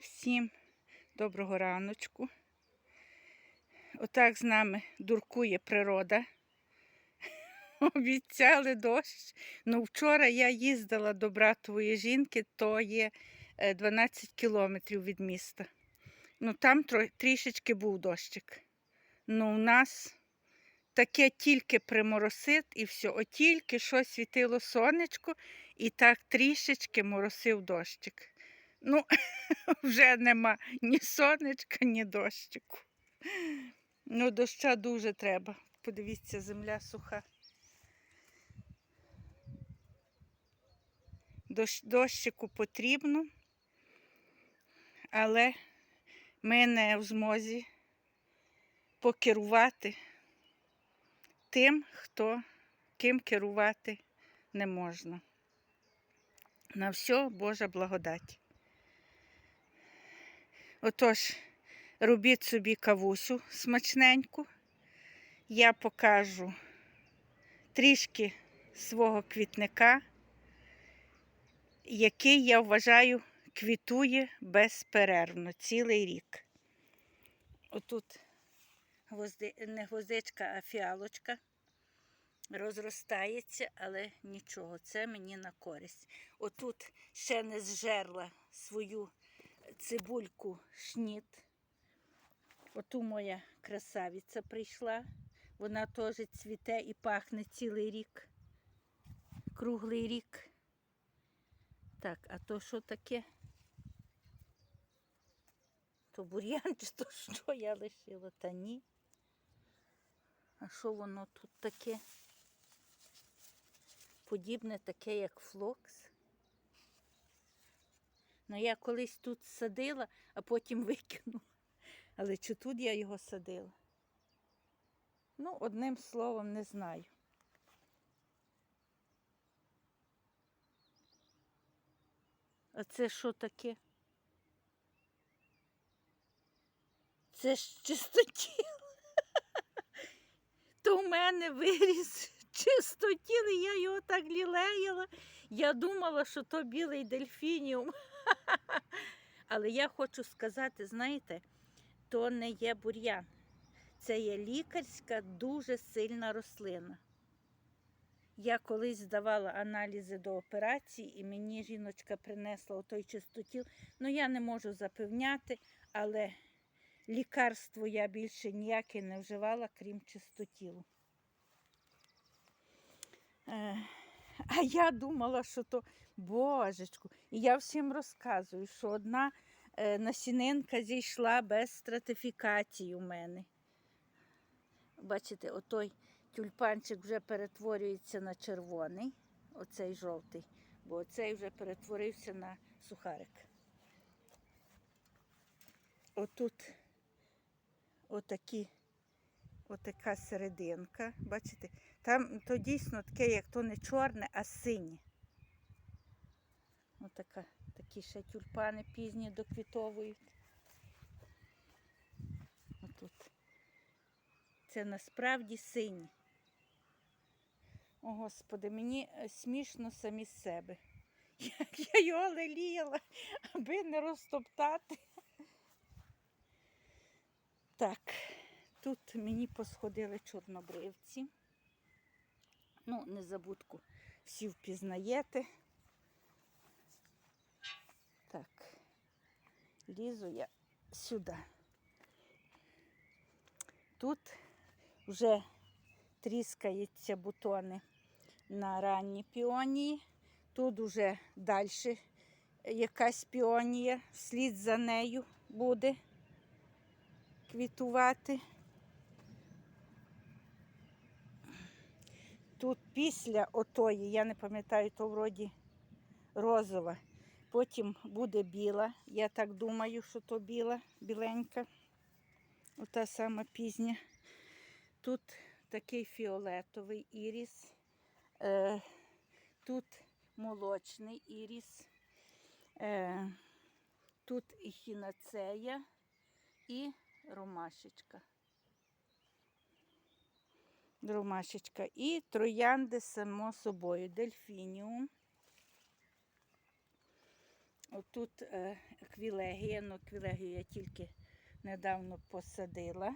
Всім доброго раночку. Отак з нами дуркує природа. Обіцяли дощ. Ну, вчора я їздила до братової жінки, то є е, 12 кілометрів від міста. Ну, там трішечки був дощик. Ну, у нас таке тільки приморосить і все. От тільки що світило сонечко, і так трішечки моросив дощик. Ну, вже нема ні сонечка, ні дощику. Ну, доща дуже треба. Подивіться, земля суха. Дощ, дощику потрібно, але ми не в змозі покерувати тим, хто ким керувати не можна. На все Божа благодать. Отож, робіть собі кавусю смачненьку. Я покажу трішки свого квітника, який, я вважаю, квітує безперервно цілий рік. Отут гвозди... не гвоздичка, а фіалочка розростається, але нічого, це мені на користь. Отут ще не зжерла свою цибульку шніт. Оту моя красавиця прийшла. Вона теж цвіте і пахне цілий рік, круглий рік. Так, а то що таке? То бур'ян чи то що я лишила? Та ні. А що воно тут таке? Подібне таке, як флокс. Ну, я колись тут садила, а потім викинула. Але чи тут я його садила? Ну, одним словом, не знаю. А це що таке? Це ж чистотіл. То в мене виріс чистотіл, я його так лілеяла. Я думала, що то білий дельфініум. Але я хочу сказати, знаєте, то не є бур'ян. Це є лікарська дуже сильна рослина. Я колись здавала аналізи до операції, і мені жіночка принесла той чистотіл. Ну, я не можу запевняти, але лікарство я більше ніяке не вживала, крім чистотілу. А я думала, що то божечку. І я всім розказую, що одна е, насінинка зійшла без стратифікації у мене. Бачите, отой тюльпанчик вже перетворюється на червоний, оцей жовтий, бо оцей вже перетворився на сухарик. Отут отакі, отака серединка, бачите, там то дійсно таке, як то не чорне, а синє. Отака, такі ще тюльпани пізні доквітовують. Отут. Це насправді сині. О, Господи, мені е, смішно самі з себе. Як я його леліяла, аби не розтоптати. Так, тут мені посходили чорнобривці. Ну, незабудку всі впізнаєте. Так, лізу я сюди. Тут вже тріскаються бутони на ранні піонії. Тут уже далі якась піонія, вслід за нею буде квітувати. Тут після отої, я не пам'ятаю, то вроді розова. Потім буде біла. Я так думаю, що то біла, біленька. Ота сама пізня. Тут такий фіолетовий іріс. Е, тут молочний іріс. Е, тут ехінацея і ромашечка. Ромашечка. І троянди, само собою, дельфініум. Отут е, ноквілегія. Ноквілегію я тільки недавно посадила.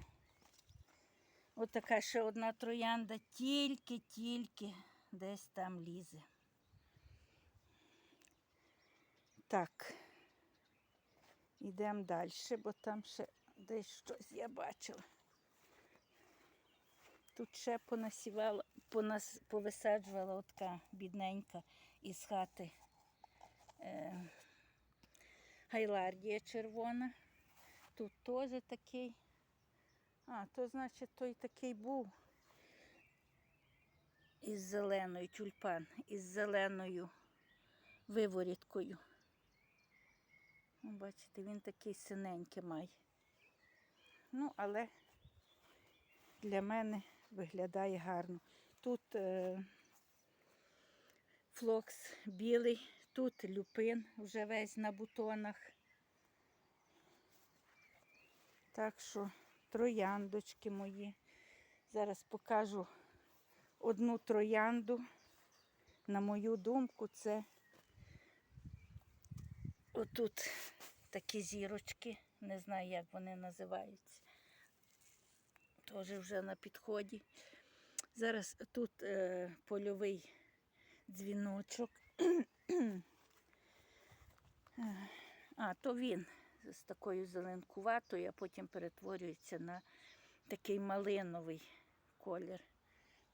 Ось така ще одна троянда, тільки-тільки десь там лізе. Так. Йдемо далі, бо там ще десь щось я бачила. Тут ще понасівала, понас, повисаджувала отка бідненька із хати е, гайлардія червона. Тут теж такий. А, то значить той такий був із зеленою тюльпан, із зеленою виворіткою. Ну, Бачите, він такий синенький має. Ну, але для мене виглядає гарно. Тут е, флокс білий, тут люпин вже весь на бутонах. Так що трояндочки мої. Зараз покажу одну троянду. На мою думку, це отут такі зірочки. Не знаю, як вони називаються. Теж вже на підході. Зараз тут е, польовий дзвіночок. А, то він з такою зеленкуватою, а потім перетворюється на такий малиновий колір.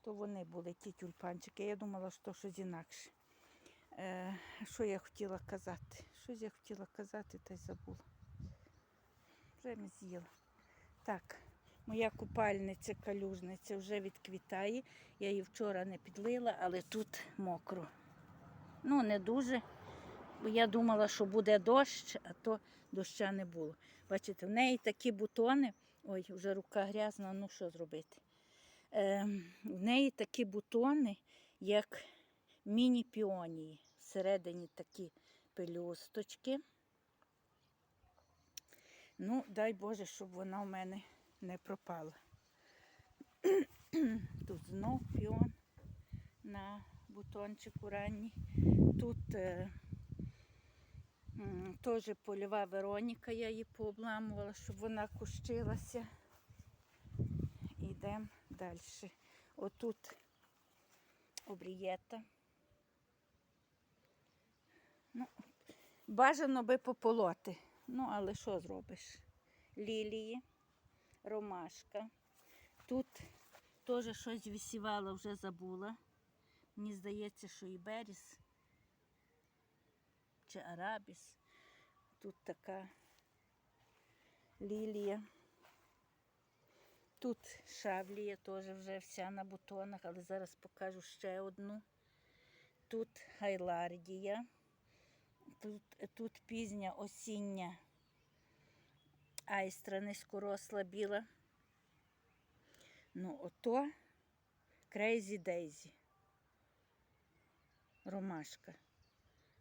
То вони були ті тюльпанчики. Я думала, що щось інакше. Е, що я хотіла казати? Щось я хотіла казати, та й забула. Вже з'їла. Так, моя купальниця, калюжниця вже відквітає. Я її вчора не підлила, але тут мокро. Ну, не дуже. Бо я думала, що буде дощ, а то доща не було. Бачите, в неї такі бутони. Ой, вже рука грязна, ну що зробити? Е, в неї такі бутони, як міні-піонії. Всередині такі пелюсточки. Ну, дай Боже, щоб вона в мене не пропала. Тут знов піон на бутончику ранній. Тут е, теж польова Вероніка, я її пообламувала, щоб вона кущилася. Йдемо далі. Отут обрієта. Ну, бажано би пополоти. Ну, але що зробиш? Лілії, ромашка. Тут теж щось висівала, вже забула. Мені здається, що і беріс чи арабіс. Тут така лілія. Тут шавлія теж вже вся на бутонах, але зараз покажу ще одну. Тут гайлардія. Тут, тут пізня осіння айстра низькоросла біла. Ну, ото Crazy Daisy. Ромашка.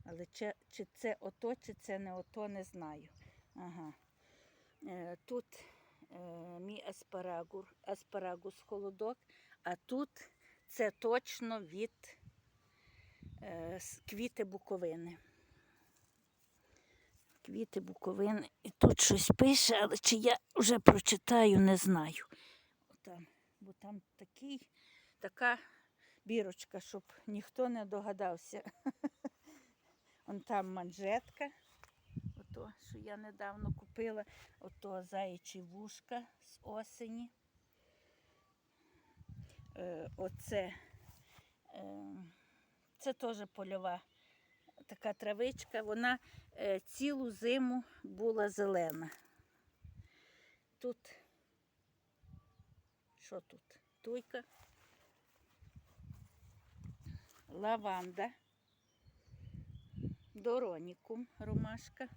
Але чи, чи це ото, чи це не ото, не знаю. Ага. Е, тут е, мій аспарагур, аспарагус холодок, а тут це точно від е, квіти буковини. Квіти буковини. І тут щось пише, але чи я вже прочитаю, не знаю. Там, бо там такий, така бірочка, щоб ніхто не догадався. Вон там манжетка. Ото, що я недавно купила, ото заячі вушка з осені. Е, оце, е, це теж польова така травичка. Вона е, цілу зиму була зелена. Тут, що тут? Туйка, лаванда, доронікум, ромашка.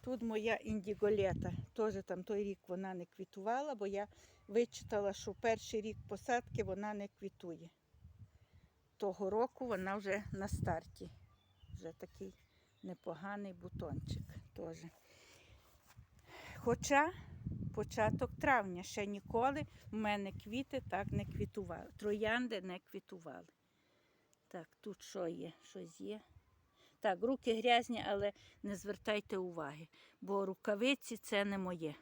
Тут моя індіголета. Теж там той рік вона не квітувала, бо я вичитала, що перший рік посадки вона не квітує. Того року вона вже на старті. Вже такий непоганий бутончик теж. Хоча початок травня ще ніколи в мене квіти так не квітували. Троянди не квітували. Так, тут що є? Щось є. Так, руки грязні, але не звертайте уваги, бо рукавиці це не моє.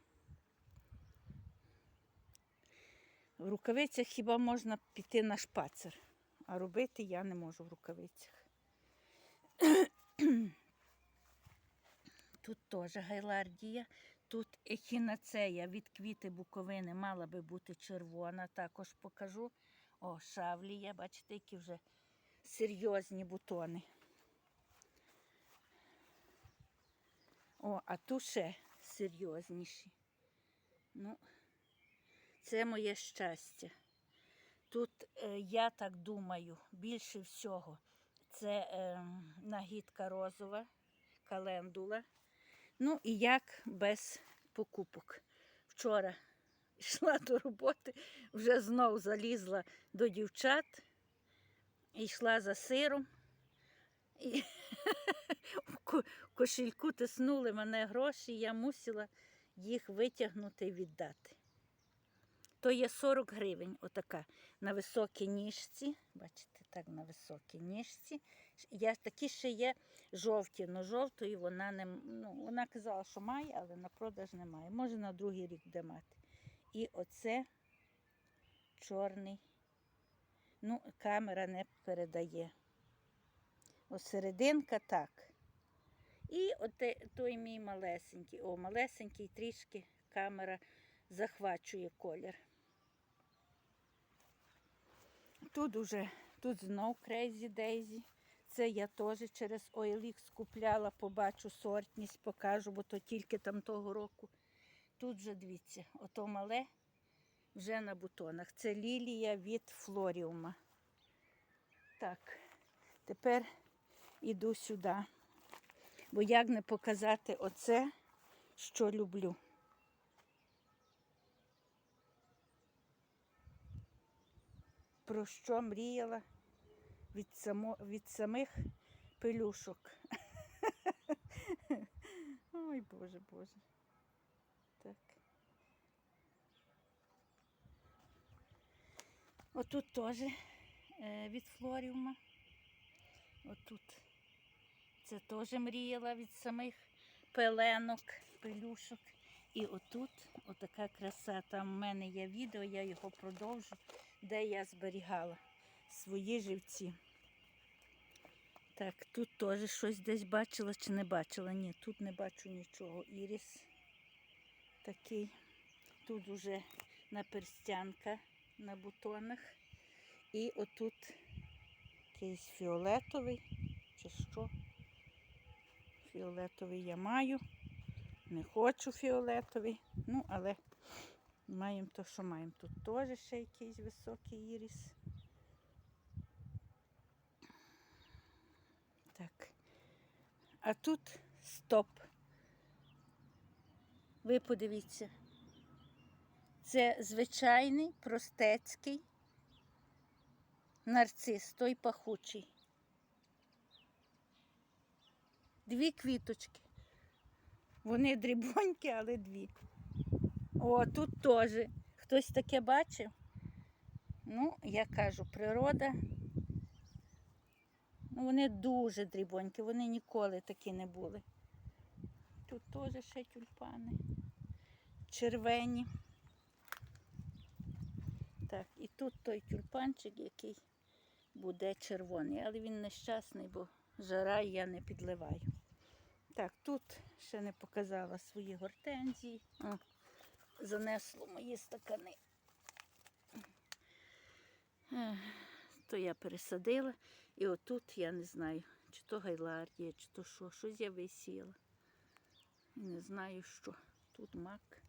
В рукавицях хіба можна піти на шпацер, а робити я не можу в рукавицях. Тут теж гайлардія, тут ехінацея від квіти буковини мала би бути червона, також покажу. О, шавлія, бачите, які вже серйозні бутони. О, а тут ще серйозніші. Ну, це моє щастя. Тут, е, я так думаю, більше всього це е, нагідка розова, календула. Ну і як без покупок. Вчора йшла до роботи, вже знов залізла до дівчат, і йшла за сиром. І в кошельку тиснули мене гроші, я мусила їх витягнути і віддати. То є 40 гривень, отака на високій ніжці. Бачите, так на високій ніжці. Я, такі ще є жовті, але жовтої вона не ну, вона казала, що має, але на продаж немає. Може на другий рік буде мати. І оце чорний. Ну, камера не передає. Ось серединка так. І оте, той мій малесенький. О, малесенький трішки камера захвачує колір. Тут уже, тут знов Crazy Daisy. Це я теж через OLX купляла, побачу сортність, покажу, бо то тільки там того року. Тут же дивіться, ото мале вже на бутонах. Це лілія від флоріума. Так, тепер іду сюди. Бо як не показати оце, що люблю. Про що мріяла від, само, від самих пелюшок. Ой, Боже, Боже. Так. Отут теж е, від флоріума. Отут. Це теж мріяла від самих пеленок, пелюшок. І отут отака краса. Там в мене є відео, я його продовжу, де я зберігала свої живці. Так, тут теж щось десь бачила чи не бачила. Ні, тут не бачу нічого. Іріс такий. Тут уже наперстянка на бутонах. І отут якийсь фіолетовий чи що. Фіолетовий я маю. Не хочу фіолетовий. Ну, але маємо то, що маємо. Тут теж ще якийсь високий іріс. Так. А тут стоп. Ви подивіться. Це звичайний простецький нарцис, той пахучий. Дві квіточки. Вони дрібонькі, але дві. О, тут теж. Хтось таке бачив? Ну, я кажу, природа. Ну, вони дуже дрібонькі, вони ніколи такі не були. Тут теж ще тюльпани. Червені. Так, і тут той тюльпанчик, який буде червоний, але він нещасний, бо жара я не підливаю. Так, тут ще не показала свої гортензії. О, занесло мої стакани. То я пересадила. І отут я не знаю, чи то гайлардія, чи то що, щось я висіла. Не знаю що. Тут мак.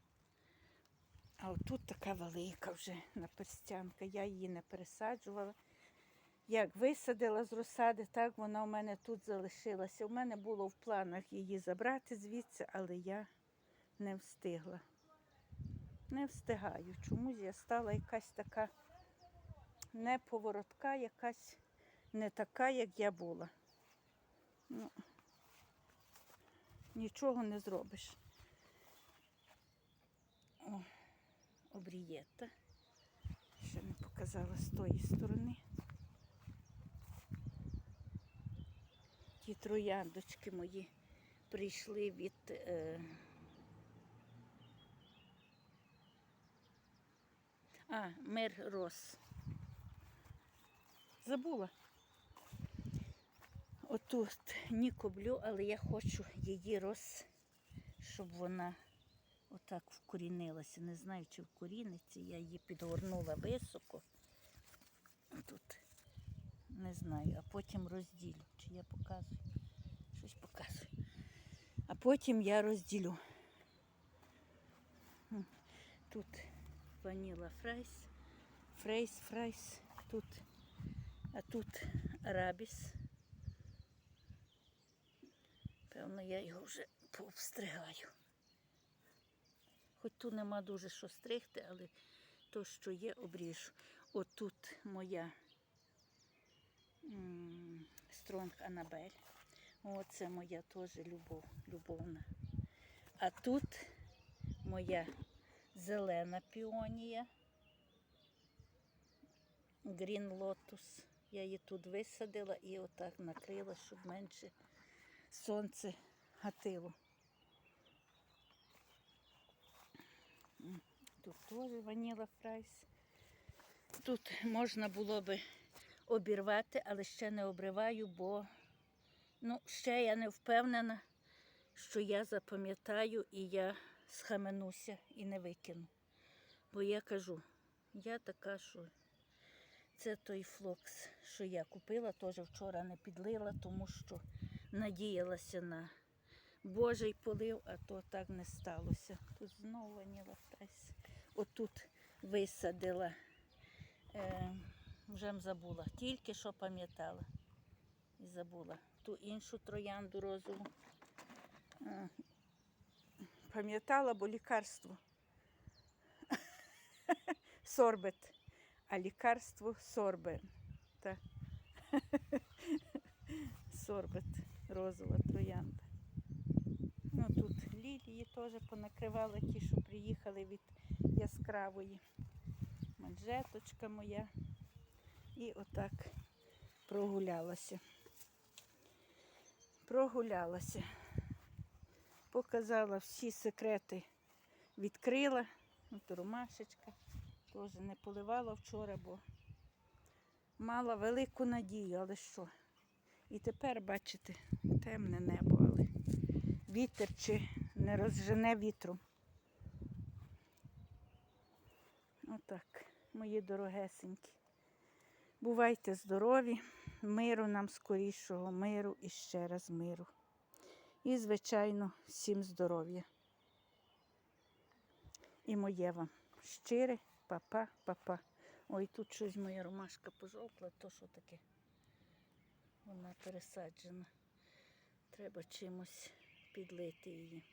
А отут така велика вже наперстянка. Я її не пересаджувала. Як висадила з розсади, так вона у мене тут залишилася. У мене було в планах її забрати звідси, але я не встигла. Не встигаю. Чомусь я стала якась така неповоротка, якась не така, як я була. Ну, нічого не зробиш. О, обрієта. Ще не показала з тої сторони. Такі трояндочки мої прийшли від. Е... А, мир роз. Забула. Отут не куплю, але я хочу її роз, щоб вона отак вкорінилася. Не знаю, чи вкоріниться. Я її підгорнула високо. Тут не знаю, а потім розділю. Чи я показую? Щось показую. А потім я розділю. Тут ваніла фрайс, фрейс, фрайс, тут, а тут арабіс. Певно, я його вже повстригаю. Хоч тут нема дуже що стригти, але то, що є, обріжу. Отут моя Стронг Анабель. Оце моя теж любов, любовна. А тут моя зелена піонія. Грін лотус. Я її тут висадила і отак накрила, щоб менше сонце гатило. Тут теж ваніла фрайс. Тут можна було би обірвати, але ще не обриваю, бо ну, ще я не впевнена, що я запам'ятаю і я схаменуся і не викину. Бо я кажу, я така, що це той флокс, що я купила, теж вчора не підлила, тому що надіялася на Божий полив, а то так не сталося. Тут знову ваніла фрайс. Отут висадила. Е, вже забула. Тільки що пам'ятала. І забула. Ту іншу троянду розову. Пам'ятала, бо лікарство. Сорбет. А лікарство сорбен. Так. Сорбет. Розова троянда. Ну тут лілії теж понакривала ті, що приїхали від яскравої. Манжеточка моя. І отак прогулялася. Прогулялася. Показала всі секрети, відкрила. От ромашечка. Теж не поливала вчора, бо мала велику надію, але що. І тепер, бачите, темне небо, але вітер чи не розжене вітром. Отак, мої дорогесенькі. Бувайте здорові, миру нам скорішого, миру і ще раз миру. І, звичайно, всім здоров'я. І моє вам щире, папа, папа. Ой, тут щось моя ромашка пожовкла, то що таке? Вона пересаджена. Треба чимось підлити її.